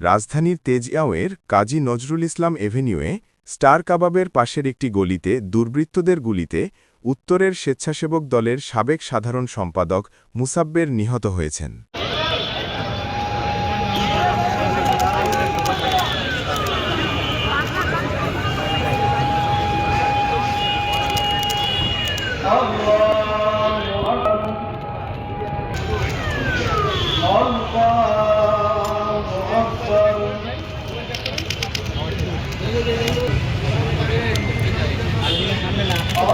রাজধানীর তেজিয়াওয়ের কাজী নজরুল ইসলাম এভিনিউয়ে স্টার কাবাবের পাশের একটি গলিতে দুর্বৃত্তদের গুলিতে উত্তরের স্বেচ্ছাসেবক দলের সাবেক সাধারণ সম্পাদক মুসাব্বের নিহত হয়েছেন।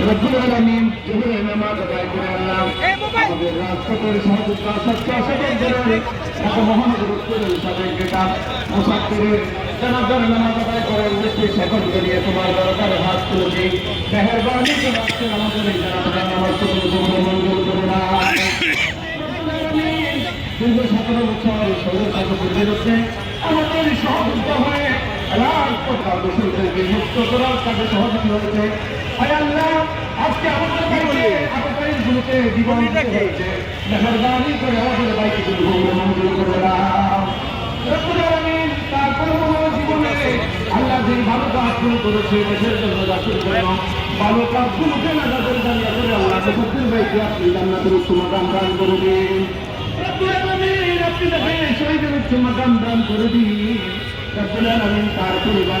রব্বুল আলামিন জোহরে করে আল্লাহ আমাদের রাষ্ট্রপতি সহযোগ সত্য সদন জরুরি এক মহানগর উত্তর হিসাবের বেটা মুসাফিরের জনার্দন নামাজ আদায় করার উদ্দেশ্যে সকল করিয়ে তোমার দরকার আমাদের এই জনার্দন নামাজ তুমি সহযোগিতা হয়ে রাজপথ কার্যসূচিকে মুক্ত করার কাজে সহযোগী হয়েছে আল্লাহ যে ভালো কাজ শুরু করেছে দেশের জন্য জাতির জন্য ভালো কাজ শুরুকে না যাদের দাঁড়িয়ে করে আল্লাহ সত্যের ভাইকে আপনি জান্নাতের উচ্চ মাকাম দান করে দিন। আপনি দেখেন শহীদের উচ্চ মাকাম দান করে দিন। তার পরিবার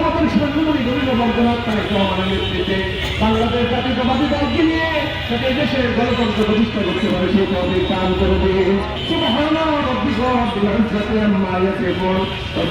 আমাদের সৈন্যমণি রবীন্দ্র বন্দ্যনাথ তারেক রহমানের নেতৃত্বে বাংলাদেশ জাতীয়তাবাদী দলকে নিয়ে যাতে দেশের গণতন্ত্র প্রতিষ্ঠা করতে পারে সেই পদে কাম করে দিয়ে সুবহানা রব্বিকা রব্বিল ইজ্জাতি আম্মা ইয়াসিফুন ওয়া